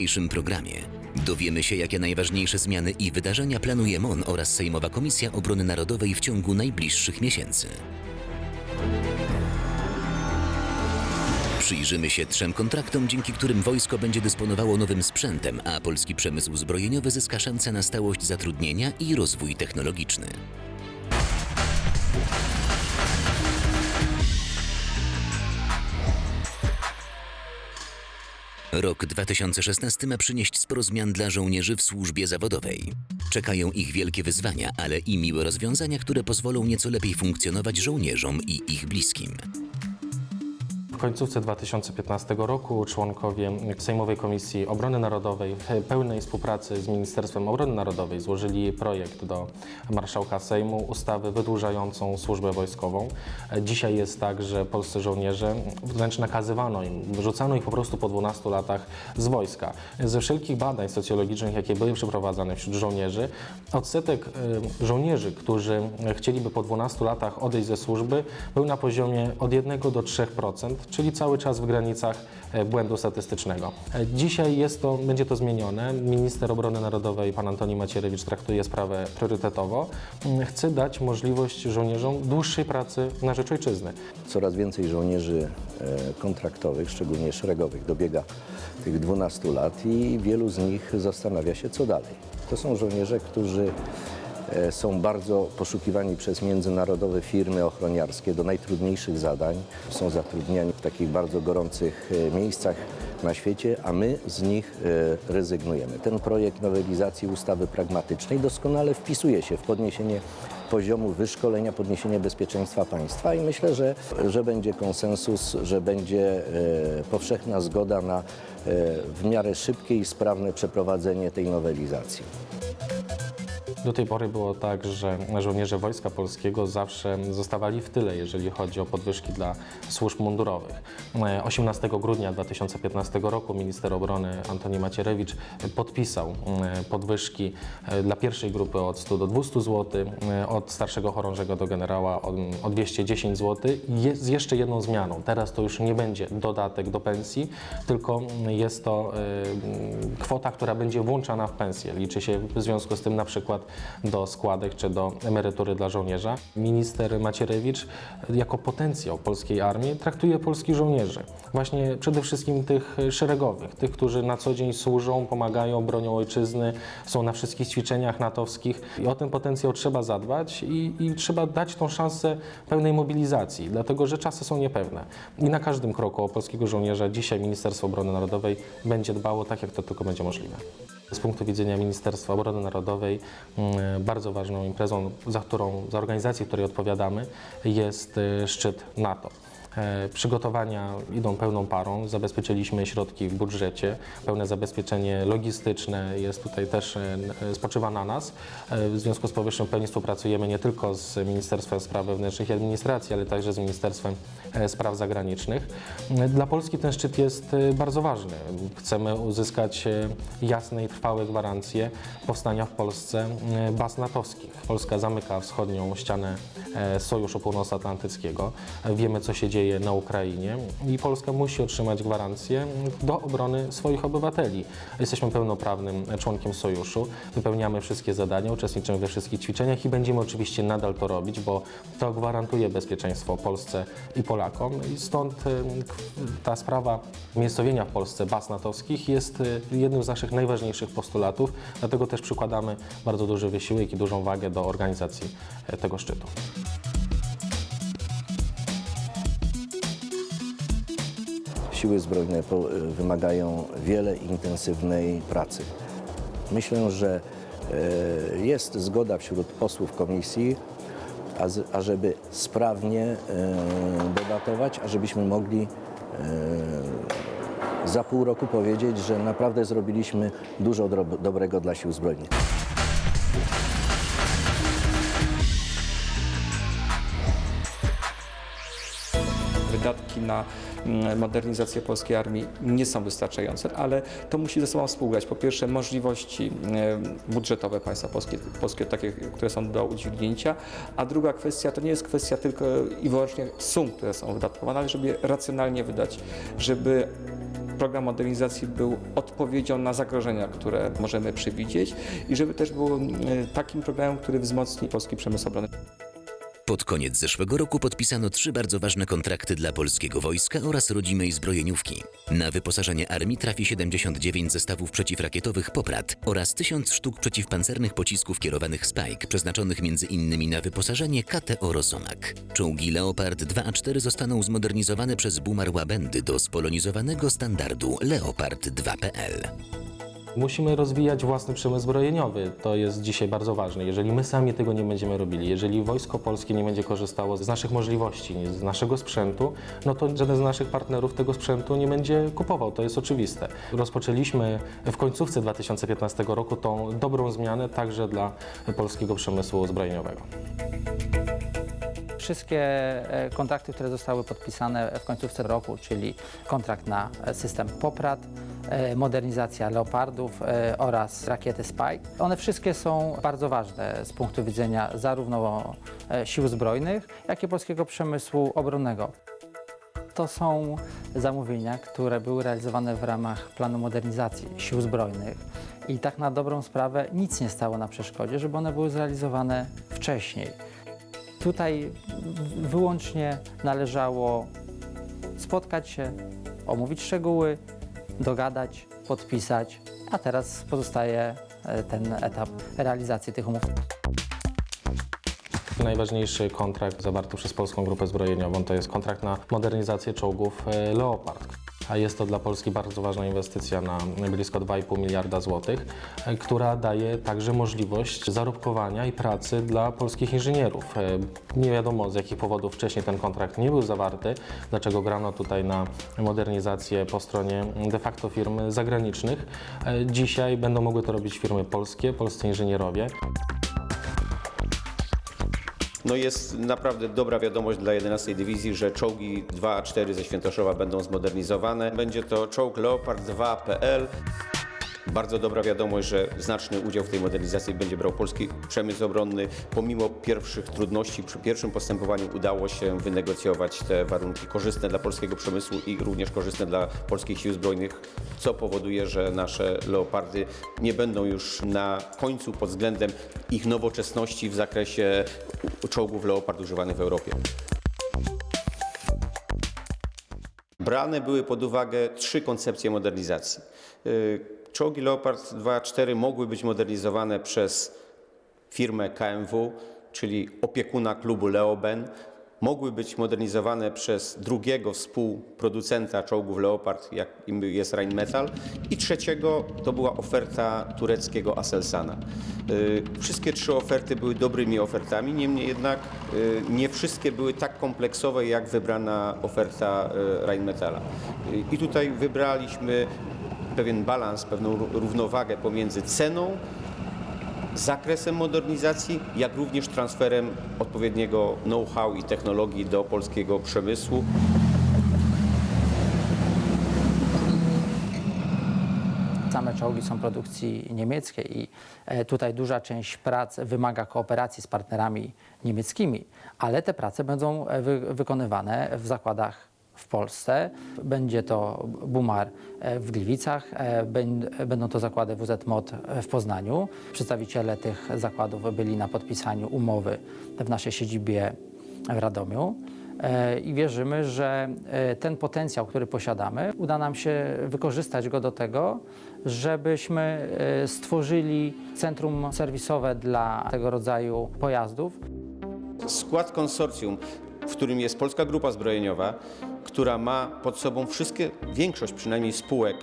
dzisiejszym programie dowiemy się, jakie najważniejsze zmiany i wydarzenia planuje MON oraz Sejmowa Komisja Obrony Narodowej w ciągu najbliższych miesięcy. Przyjrzymy się trzem kontraktom, dzięki którym wojsko będzie dysponowało nowym sprzętem, a polski przemysł zbrojeniowy zyska szansę na stałość zatrudnienia i rozwój technologiczny. Rok 2016 ma przynieść sporo zmian dla żołnierzy w służbie zawodowej. Czekają ich wielkie wyzwania, ale i miłe rozwiązania, które pozwolą nieco lepiej funkcjonować żołnierzom i ich bliskim. Końcówce 2015 roku członkowie Sejmowej Komisji Obrony Narodowej w pełnej współpracy z Ministerstwem Obrony Narodowej złożyli projekt do marszałka Sejmu ustawy wydłużającą służbę wojskową. Dzisiaj jest tak, że polscy żołnierze wręcz nakazywano im, wyrzucano ich po prostu po 12 latach z wojska. Ze wszelkich badań socjologicznych, jakie były przeprowadzane wśród żołnierzy, odsetek y, żołnierzy, którzy chcieliby po 12 latach odejść ze służby, był na poziomie od 1 do 3%, czyli cały czas w granicach e, błędu statystycznego. E, Dzisiaj jest to, będzie to zmienione. Minister Obrony Narodowej, pan Antoni Macierewicz, traktuje sprawę priorytetowo. Mm, Chce dać możliwość żołnierzom dłuższej pracy na rzecz ojczyzny. Coraz więcej żołnierzy e, kontraktowych, szczególnie szeregowych, dobiega tych 12 lat i wielu z nich zastanawia się, co dalej. To są żołnierze, którzy są bardzo poszukiwani przez międzynarodowe firmy ochroniarskie do najtrudniejszych zadań. Są zatrudniani w takich bardzo gorących e, miejscach na świecie, a my z nich e, rezygnujemy. Ten projekt nowelizacji ustawy pragmatycznej doskonale wpisuje się w podniesienie poziomu wyszkolenia, podniesienie bezpieczeństwa państwa i myślę, że, że będzie konsensus, że będzie e, powszechna zgoda na e, w miarę szybkie i sprawne przeprowadzenie tej nowelizacji. Do tej pory było tak, że żołnierze Wojska Polskiego zawsze zostawali w tyle, jeżeli chodzi o podwyżki dla służb mundurowych. E, 18 grudnia 2015 roku minister obrony Antoni Macierewicz podpisał e, podwyżki e, dla pierwszej grupy od 100 do 200 zł, e, od starszego chorążego do generała o, o 210 zł. Z jeszcze jedną zmianą. Teraz to już nie będzie dodatek do pensji, tylko jest to kwota, która będzie włączana w pensję. Liczy się w związku z tym na przykład do składek czy do emerytury dla żołnierza. Minister Macierewicz jako potencjał polskiej armii traktuje polskich żołnierzy. Właśnie przede wszystkim tych szeregowych, tych, którzy na co dzień służą, pomagają, bronią ojczyzny, są na wszystkich ćwiczeniach natowskich. I o ten potencjał trzeba zadbać i, i trzeba dać tą szansę pełnej mobilizacji, dlatego że czasy są niepewne. I na każdym kroku o polskiego żołnierza dzisiaj Ministerstwo Obrony Narodowej będzie dbało tak, jak to tylko będzie możliwe. Z punktu widzenia Ministerstwa Obrony Narodowej mm, bardzo ważną imprezą, za którą, za organizację, której odpowiadamy, jest y, szczyt NATO. E, Przygotowania idą pełną parą. Zabezpieczyliśmy środki w budżecie. Pełne zabezpieczenie logistyczne jest tutaj też e, n- spoczywa na nas. E, W związku z powyższym w pełni współpracujemy nie tylko z Ministerstwem Spraw Wewnętrznych i Administracji, ale także z Ministerstwem e, Spraw Zagranicznych. E, Dla Polski ten szczyt jest e, bardzo ważny. Chcemy uzyskać e, jasne i trwałe gwarancje powstania w Polsce e, baz natowskich. Polska zamyka wschodnią ścianę e, Sojuszu Północnoatlantyckiego. E, Wiemy, co się dzieje na Ukrainie i Polska musi otrzymać gwarancję do obrony swoich obywateli. Jesteśmy pełnoprawnym członkiem Sojuszu, wypełniamy wszystkie zadania, uczestniczymy we wszystkich ćwiczeniach i będziemy oczywiście nadal to robić, bo to gwarantuje bezpieczeństwo Polsce i Polakom. I stąd k- ta sprawa umiejscowienia w Polsce baz natowskich jest e, jednym z naszych najważniejszych postulatów, dlatego też przykładamy bardzo duży wysiłek i dużą wagę do organizacji e, tego szczytu. Siły zbrojne po, wymagają wiele intensywnej pracy. Myślę, że e, jest zgoda wśród posłów komisji, ażeby sprawnie e, debatować, ażebyśmy mogli za pół roku powiedzieć, że naprawdę zrobiliśmy dużo dobrego dla sił zbrojnych. Wydatki na modernizację polskiej armii nie są wystarczające, ale to musi ze sobą współgrać. Po pierwsze możliwości e, budżetowe państwa polskie, polskie takie, które są do udźwignięcia, a druga kwestia to nie jest kwestia tylko i wyłącznie sum, które są wydatkowane, ale żeby je racjonalnie wydać, żeby program modernizacji był odpowiedzią na zagrożenia, które możemy przewidzieć i żeby też był e, takim programem, który wzmocni polski przemysł obronny. Pod koniec zeszłego roku podpisano trzy bardzo ważne kontrakty dla polskiego wojska oraz rodzimej zbrojeniówki. Na wyposażenie armii trafi 79 zestawów przeciwrakietowych Poprad oraz 1000 sztuk przeciwpancernych pocisków kierowanych Spike, przeznaczonych m.in. na wyposażenie KTO Rosomak. Czołgi Leopard 2 a 4 zostaną zmodernizowane przez Bumar Łabędy do spolonizowanego standardu Leopard 2PL. Musimy rozwijać własny przemysł zbrojeniowy. To jest dzisiaj bardzo ważne. Jeżeli my sami tego nie będziemy robili, jeżeli Wojsko Polskie nie będzie korzystało z naszych możliwości, z naszego sprzętu, no to żaden z naszych partnerów tego sprzętu nie będzie kupował. To jest oczywiste. Rozpoczęliśmy w końcówce 2015 roku tą dobrą zmianę także dla polskiego przemysłu zbrojeniowego. Wszystkie e, kontrakty, które zostały podpisane w końcówce roku, czyli kontrakt na system Poprad, e, modernizacja Leopardów e, oraz rakiety Spike, one wszystkie są bardzo ważne z punktu widzenia zarówno sił zbrojnych, jak i polskiego przemysłu obronnego. To są zamówienia, które były realizowane w ramach planu modernizacji sił zbrojnych i tak na dobrą sprawę nic nie stało na przeszkodzie, żeby one były zrealizowane wcześniej. Tutaj wyłącznie należało spotkać się, omówić szczegóły, dogadać, podpisać, a teraz pozostaje e, ten etap realizacji tych umów. Najważniejszy kontrakt zawarty przez Polską Grupę Zbrojeniową to jest kontrakt na modernizację czołgów e, Leopard. A jest to dla Polski bardzo ważna inwestycja na blisko 2,5 miliarda złotych, e, która daje także możliwość zarobkowania i pracy dla polskich inżynierów. E, Nie wiadomo z jakich powodów wcześniej ten kontrakt nie był zawarty, dlaczego grano tutaj na modernizację po stronie de facto firm zagranicznych. E, Dzisiaj będą mogły to robić firmy polskie, polscy inżynierowie. No jest naprawdę dobra wiadomość dla 11 Dywizji, że czołgi 2 a 4 ze Świętoszowa będą zmodernizowane. Będzie to czołg Leopard 2PL. Bardzo dobra wiadomość, że znaczny udział w tej modernizacji będzie brał polski przemysł obronny. Pomimo pierwszych trudności przy pierwszym postępowaniu udało się wynegocjować te warunki korzystne dla polskiego przemysłu i również korzystne dla polskich sił zbrojnych, co powoduje, że nasze Leopardy nie będą już na końcu pod względem ich nowoczesności w zakresie czołgów Leopard używanych w Europie. Brane były pod uwagę trzy koncepcje modernizacji. Czołgi Leopard 2.4 mogły być modernizowane przez firmę KMW, czyli opiekuna klubu Leoben. Mogły być modernizowane przez drugiego współproducenta czołgów Leopard, jakim jest Rheinmetall. I trzeciego to była oferta tureckiego Aselsan'a. Y, Wszystkie trzy oferty były dobrymi ofertami, niemniej jednak y, nie wszystkie były tak kompleksowe jak wybrana oferta y, Rheinmetalla. I tutaj wybraliśmy pewien balans, pewną ró- równowagę pomiędzy ceną, zakresem modernizacji, jak również transferem odpowiedniego know-how i technologii do polskiego przemysłu. Same czołgi są produkcji niemieckiej i e, tutaj duża część prac wymaga kooperacji z partnerami niemieckimi, ale te prace będą e, wy, wykonywane w zakładach w Polsce. Będzie to Bumar e, w Gliwicach, e, będ- będą to zakłady WZ MOD w Poznaniu. Przedstawiciele tych zakładów byli na podpisaniu umowy w naszej siedzibie w Radomiu. E, i wierzymy, że ten potencjał, który posiadamy, uda nam się wykorzystać go do tego, żebyśmy stworzyli centrum serwisowe dla tego rodzaju pojazdów. Skład konsorcjum, w którym jest Polska Grupa Zbrojeniowa, która ma pod sobą wszystkie, większość przynajmniej spółek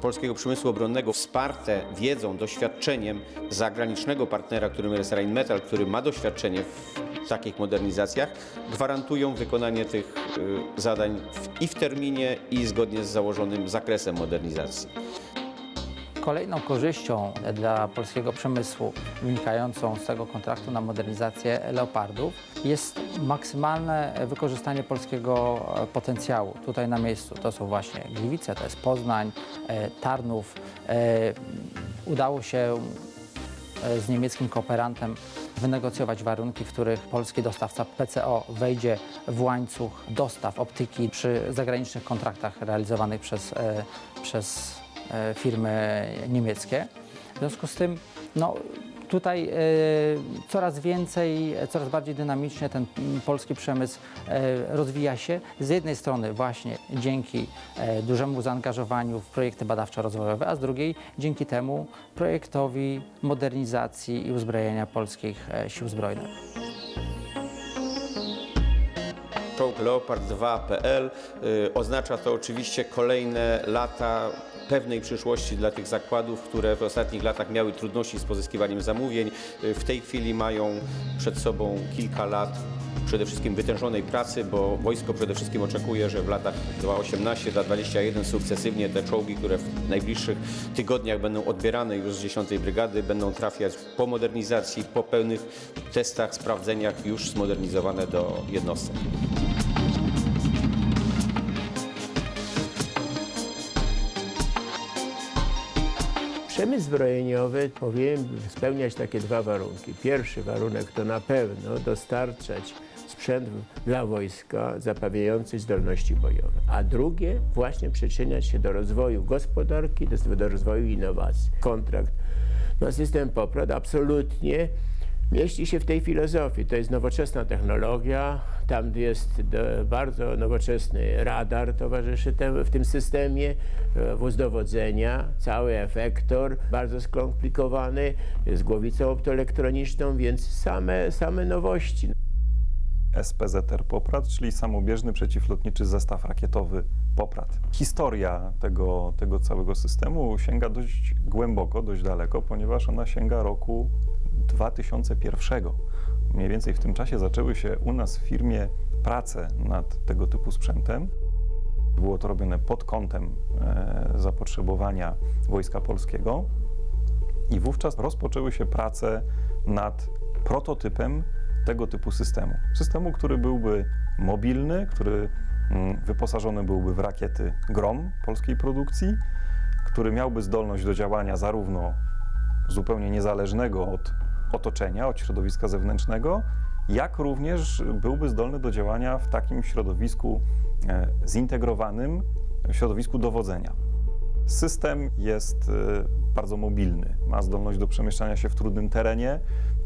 polskiego przemysłu obronnego wsparte wiedzą, doświadczeniem zagranicznego partnera, którym jest Rheinmetall, który ma doświadczenie w takich modernizacjach, gwarantują wykonanie tych y, zadań i w terminie, i zgodnie z założonym zakresem modernizacji. Kolejną korzyścią dla polskiego przemysłu wynikającą z tego kontraktu na modernizację Leopardów jest maksymalne wykorzystanie polskiego e, potencjału tutaj na miejscu. To są właśnie Gliwice, to jest Poznań, e, Tarnów. E, Udało się z niemieckim kooperantem wynegocjować warunki, w których polski dostawca PCO wejdzie w łańcuch dostaw optyki przy zagranicznych kontraktach realizowanych przez, przez firmy niemieckie. W związku z tym no, tutaj e, coraz więcej, e, coraz bardziej dynamicznie ten polski przemysł e, rozwija się. Z jednej strony właśnie dzięki e, dużemu zaangażowaniu w projekty badawczo-rozwojowe, a z drugiej dzięki temu projektowi modernizacji i uzbrojenia polskich e, sił zbrojnych. Czołg Leopard 2.pl y, oznacza to oczywiście kolejne lata pewnej przyszłości dla tych zakładów, które w ostatnich latach miały trudności z pozyskiwaniem zamówień. Y, W tej chwili mają przed sobą kilka lat przede wszystkim wytężonej pracy, bo wojsko przede wszystkim oczekuje, że w latach 2018, 2021 sukcesywnie te czołgi, które w najbliższych tygodniach będą odbierane już z 10 Brygady, będą trafiać po modernizacji, po pełnych testach, sprawdzeniach już zmodernizowane do jednostek. Przemysł zbrojeniowy powinien spełniać takie dwa warunki. Pierwszy warunek to na pewno dostarczać sprzęt dla wojska zapewniający zdolności bojowe, a drugie właśnie przyczyniać się do rozwoju gospodarki, do, do rozwoju innowacji. Kontrakt na system POPRAD absolutnie mieści się w tej filozofii. To jest nowoczesna technologia, tam jest do, bardzo nowoczesny radar towarzyszy w tym systemie, e, wóz dowodzenia, cały efektor, bardzo skomplikowany, z głowicą optoelektroniczną, więc same, same nowości. SPZR Poprad, czyli samobieżny przeciwlotniczy zestaw rakietowy Poprad. Historia tego, tego całego systemu sięga dość głęboko, dość daleko, ponieważ ona sięga roku 2001. Mniej więcej w tym czasie zaczęły się u nas w firmie prace nad tego typu sprzętem. Było to robione pod kątem e, zapotrzebowania Wojska Polskiego i wówczas rozpoczęły się prace nad prototypem tego typu systemu. Systemu, który byłby mobilny, który mm, wyposażony byłby w rakiety Grom polskiej produkcji, który miałby zdolność do działania zarówno zupełnie niezależnego od otoczenia, od środowiska zewnętrznego, jak również byłby zdolny do działania w takim środowisku e, zintegrowanym, środowisku dowodzenia. System jest e, bardzo mobilny, ma zdolność do przemieszczania się w trudnym terenie.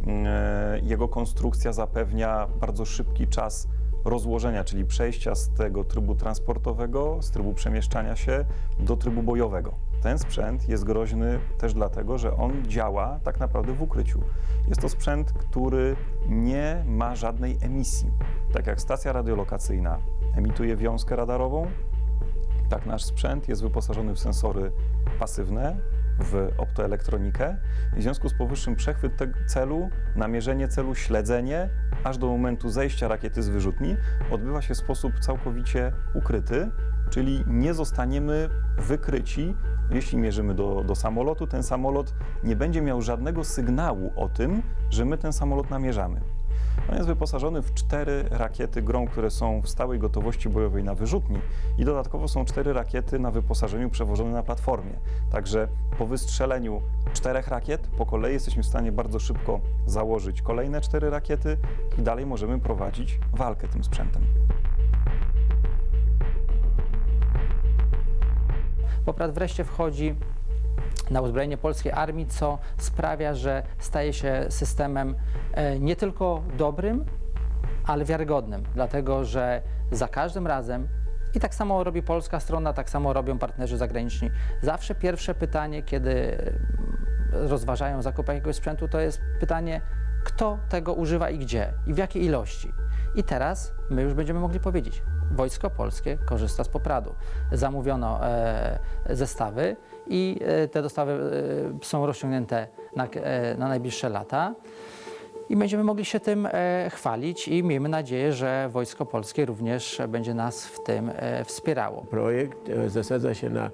E, Jego konstrukcja zapewnia bardzo szybki czas rozłożenia, czyli przejścia z tego trybu transportowego, z trybu przemieszczania się do trybu bojowego. Ten sprzęt jest groźny też dlatego, że on działa tak naprawdę w ukryciu. Jest to sprzęt, który nie ma żadnej emisji. Tak jak stacja radiolokacyjna emituje wiązkę radarową, tak, nasz sprzęt jest wyposażony w sensory pasywne, w optoelektronikę w związku z powyższym przechwyt tego celu, namierzenie celu, śledzenie, aż do momentu zejścia rakiety z wyrzutni odbywa się w sposób całkowicie ukryty, czyli nie zostaniemy wykryci, jeśli mierzymy do, do samolotu, ten samolot nie będzie miał żadnego sygnału o tym, że my ten samolot namierzamy. On jest wyposażony w cztery rakiety GROM, które są w stałej gotowości bojowej na wyrzutni i dodatkowo są cztery rakiety na wyposażeniu przewożone na platformie. Także po wystrzeleniu czterech rakiet po kolei jesteśmy w stanie bardzo szybko założyć kolejne cztery rakiety i dalej możemy prowadzić walkę tym sprzętem. Poprad wreszcie wchodzi na uzbrojenie polskiej armii, co sprawia, że staje się systemem e, nie tylko dobrym, ale wiarygodnym, dlatego że za każdym razem i tak samo robi polska strona, tak samo robią partnerzy zagraniczni. Zawsze pierwsze pytanie, kiedy mm, rozważają zakup jakiegoś sprzętu, to jest pytanie, kto tego używa i gdzie i w jakiej ilości. I teraz my już będziemy mogli powiedzieć, Wojsko Polskie korzysta z popradu. Zamówiono e, zestawy i e, te dostawy e, są rozciągnięte na, na najbliższe lata. I będziemy mogli się tym chwalić i miejmy nadzieję, że Wojsko Polskie również będzie nas w tym wspierało. Projekt zasadza się na,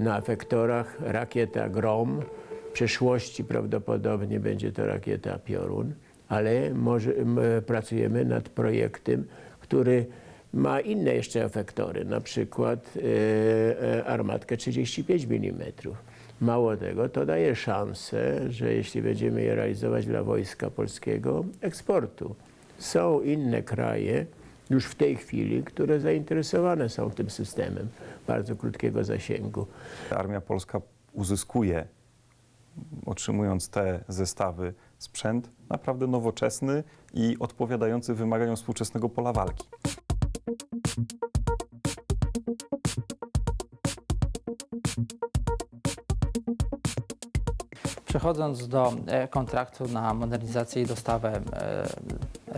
na efektorach rakieta Grom. W przyszłości prawdopodobnie będzie to rakieta Piorun, ale może, pracujemy nad projektem, który ma inne jeszcze efektory, na przykład e, e, armatkę 35 mm. Mało tego, to daje szansę, że jeśli będziemy je realizować dla Wojska Polskiego, eksportu. Są inne kraje już w tej chwili, które zainteresowane są tym systemem bardzo krótkiego zasięgu. Armia polska uzyskuje, otrzymując te zestawy, sprzęt naprawdę nowoczesny i odpowiadający wymaganiom współczesnego pola walki. Przechodząc do e, kontraktu na modernizację i dostawę e,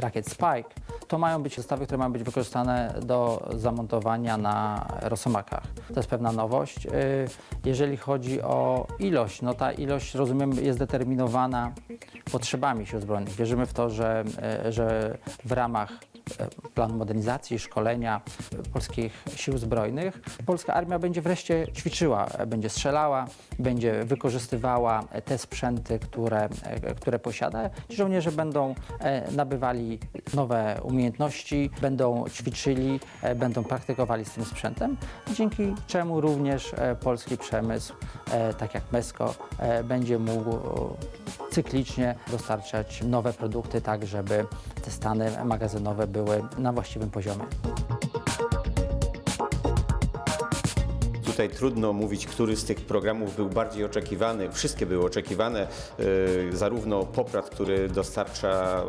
rakiet Spike, to mają być zestawy, które mają być wykorzystane do zamontowania na Rosomakach. To jest pewna nowość. E, Jeżeli chodzi o ilość, no ta ilość, rozumiem, jest determinowana potrzebami sił zbrojnych. Wierzymy w to, że, że w ramach planu modernizacji, szkolenia polskich sił zbrojnych, polska armia będzie wreszcie ćwiczyła, będzie strzelała, będzie wykorzystywała te sprzęty, które, które posiada. Ci żołnierze będą e, nabywali nowe umiejętności, będą ćwiczyli, e, będą praktykowali z tym sprzętem, dzięki czemu również e, polski przemysł, tak jak MESCO, będzie mógł cyklicznie dostarczać nowe produkty, tak żeby te stany magazynowe były na właściwym poziomie. Tutaj trudno mówić, który z tych programów był bardziej oczekiwany. Wszystkie były oczekiwane, e, zarówno Poprat, który dostarcza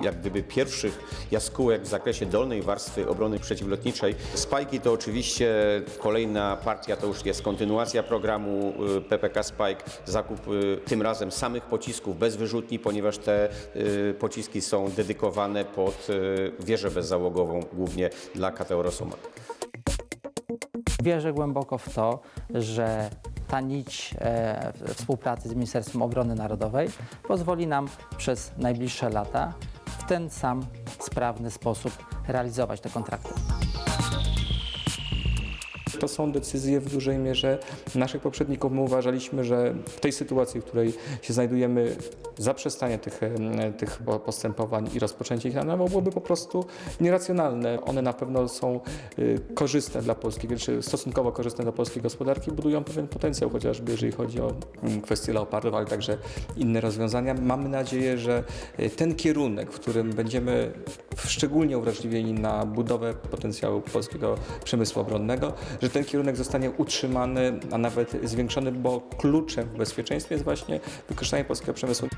e, jak gdyby pierwszych jaskółek w zakresie dolnej warstwy obrony przeciwlotniczej. Spajki to oczywiście kolejna partia, to już jest kontynuacja programu e, PPK Spike, zakup tym razem samych pocisków bez wyrzutni, ponieważ te pociski są dedykowane pod wieżę bezzałogową, głównie dla KTO Rosomak. Wierzę głęboko w to, że ta nić e, współpracy z Ministerstwem Obrony Narodowej pozwoli nam przez najbliższe lata w ten sam sprawny sposób realizować te kontrakty. To są decyzje w dużej mierze naszych poprzedników. My uważaliśmy, że w tej sytuacji, w której się znajdujemy, zaprzestanie tych, tych po- postępowań i rozpoczęcie ich na nowo byłoby po prostu nieracjonalne. One na pewno są y, korzystne dla polskiej, czy stosunkowo korzystne dla polskiej gospodarki, budują pewien potencjał, chociażby jeżeli chodzi o mm, kwestie leopardów, ale także inne rozwiązania. Mamy nadzieję, że y, ten kierunek, w którym będziemy szczególnie uwrażliwieni na budowę potencjału polskiego przemysłu obronnego, że ten kierunek zostanie utrzymany, a nawet zwiększony, bo kluczem w bezpieczeństwie jest właśnie wykorzystanie polskiego przemysłu.